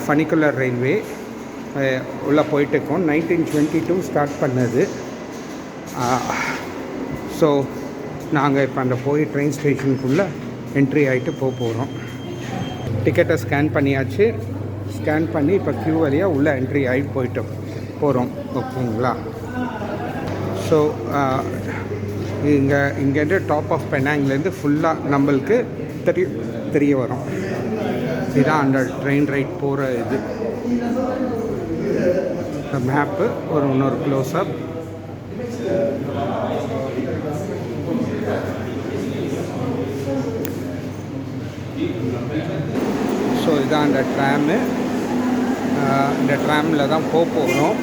ஃபனிக்குலர் railway உள்ளே போயிட்டுருக்கோம். Nineteen twenty two start பண்ணது. ஸோ நாங்கள் இப்போ அந்த போய் ட்ரெயின் ஸ்டேஷனுக்குள்ளே என்ட்ரி ஆகிட்டு போக போகிறோம் டிக்கெட்டை ஸ்கேன் பண்ணியாச்சு. ஸ்கேன் பண்ணி இப்போ க்யூ வழியாக உள்ளே என்ட்ரி ஆகிட்டு போயிட்டோம். போகிறோம் ஓகேங்களா? ஸோ இங்கே இங்கேருந்து டாப் ஆஃப் பெனாங்லேருந்து ஃபுல்லாக நம்மளுக்கு தெரிய தெரிய வரும். இதுதான் அந்த ட்ரெயின் ரைட் போகிற இது. மேப்பு ஒரு இன்னொரு க்ளோஸ்அப் ஸோ இதான் அந்த ட்ராமு இந்த ட்ராமில் தான் போக போகிறோம்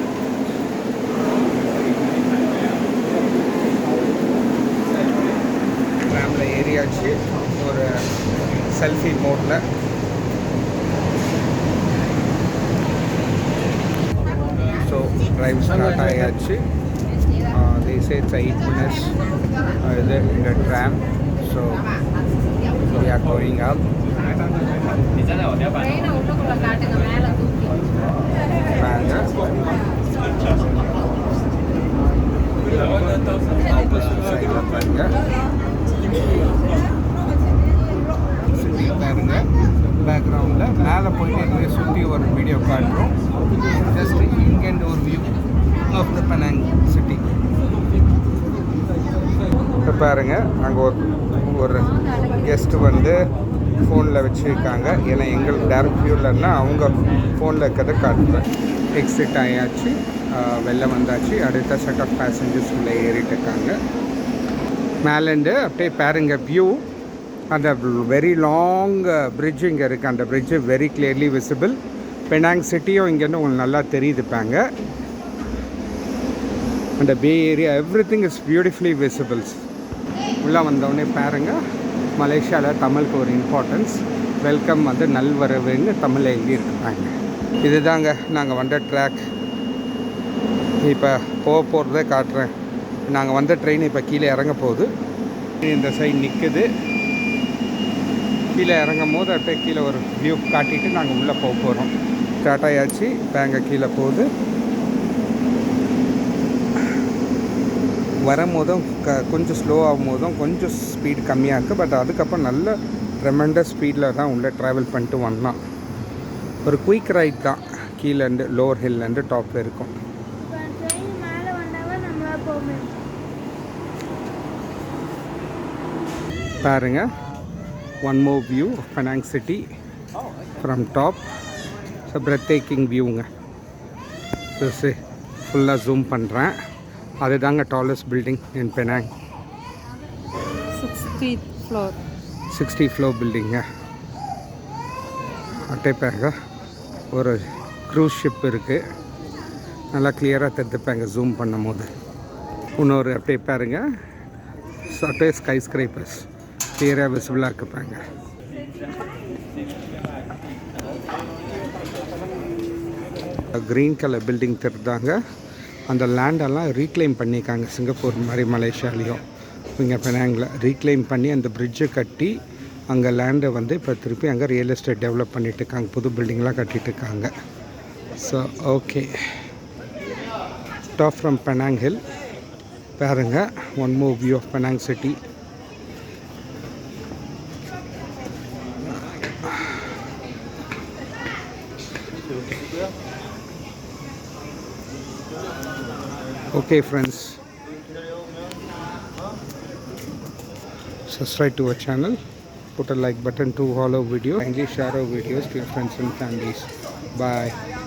ட்ராமில் ஏறியாச்சு. ஒரு செல்ஃபி மோட்டில் ஸோ ட்ரைவ் ஸ்டார்ட் ஆயாச்சு தேசே எயிட் மினிட்ஸ் இது இந்த tram so we are going up opposite சைடில் பாருங்க சுற்றி பாருங்க பேக்ரவுண்டில் மேலே போயிட்டு இங்கே சுற்றி ஒரு வீடியோ காட்டுறோம். ஜஸ்ட் இங்கேருந்து ஒரு view of the Penang city இப்போ பாருங்க அங்கே ஒரு ஒரு கெஸ்ட்டு வந்து ஃபோனில் வச்சுருக்காங்க. ஏன்னா எங்களுக்கு டேரக்ட் வியூலன்னா அவங்க ஃபோனில் இருக்கிறத காட்டுறேன் எக்ஸிட் ஆயாச்சு வெளில வந்தாச்சு. அடுத்த செட் ஆஃப் பேசஞ்சர்ஸ் உள்ளே ஏறிட்டு இருக்காங்க. மேலேருந்து அப்படியே பாருங்க வியூ அந்த வெரி லாங் பிரிட்ஜ் இங்கே இருக்குது அந்த bridge very clearly visible Penang சிட்டியும் இங்கேருந்து உங்களுக்கு நல்லா தெரியுதுப்பாங்க அந்த bay area everything is beautifully visible உள்ளே வந்தோடனே பாருங்கள் மலேசியாவில் தமிழுக்கு ஒரு இம்பார்ட்டன்ஸ் வெல்கம் வந்து நல்வரவுன்னு தமிழில் எழுதியிருக்காங்க இதுதாங்க நாங்கள் வந்த ட்ராக் இப்போ போக போகிறதே காட்டுறேன். நாங்கள் வந்த ட்ரெயின் இப்போ கீழே இறங்க போகுது. இந்த சைடு நிற்குது கீழே இறங்கும் போது அப்படியே கீழே ஒரு வியூ காட்டிட்டு நாங்கள் உள்ளே போக போகிறோம் ஸ்டார்ட் ஆயாச்சு இப்போ அங்கே கீழே போகுது. வரும்போதும் க கொஞ்சம் ஸ்லோ ஆகும் போதும் கொஞ்சம் ஸ்பீடு கம்மியாக இருக்குது பட் அதுக்கப்புறம் நல்ல ட்ரெமெண்டஸ் ஸ்பீடில் தான் உள்ளே ட்ராவல் பண்ணிட்டு வந்தோம் ஒரு குயிக் ரைட் தான். கீழேருந்து லோவர் ஹில்லேருந்து டாப் இருக்கும். பாருங்கள் பாருங்க one more view of city from top so breathtaking வியூங்க ஃபுல்லாக ஜூம் பண்ணுறேன் அதுதாங்க tallest building in Penang sixty floor sixty floor பில்டிங்க அட்டை பாருங்க ஒரு க்ரூஸ் ஷிப் இருக்குது நல்லா கிளியராக தெரிஞ்சுப்பாங்க ஜூம் பண்ணும் போது இன்னொரு அப்படியே பாருங்க அப்படியே ஸ்கை ஸ்க்ரைப்பர்ஸ் கிளியராக விசிபிளாக இருப்பாங்க க்ரீன் கலர் பில்டிங் தெரிந்தாங்க அந்த லேண்டெல்லாம் ரீக்ளைம் பண்ணியிருக்காங்க. சிங்கப்பூர் மாதிரி மலேசியாலேயும். இங்கே பெனாங்கில் ரீக்ளைம் பண்ணி அந்த பிரிட்ஜை கட்டி அங்கே லேண்டை வந்து இப்போ திருப்பி அங்கே ரியல் எஸ்டேட் டெவலப் பண்ணிகிட்டு இருக்காங்க. புது பில்டிங்லாம் கட்டிட்டு இருக்காங்க. So okay top from Penang hill பாருங்கள் one move view of Penang city Okay, friends. Subscribe to our channel. Put a like button to all our videos. Kindly share our videos to your friends and families. Bye.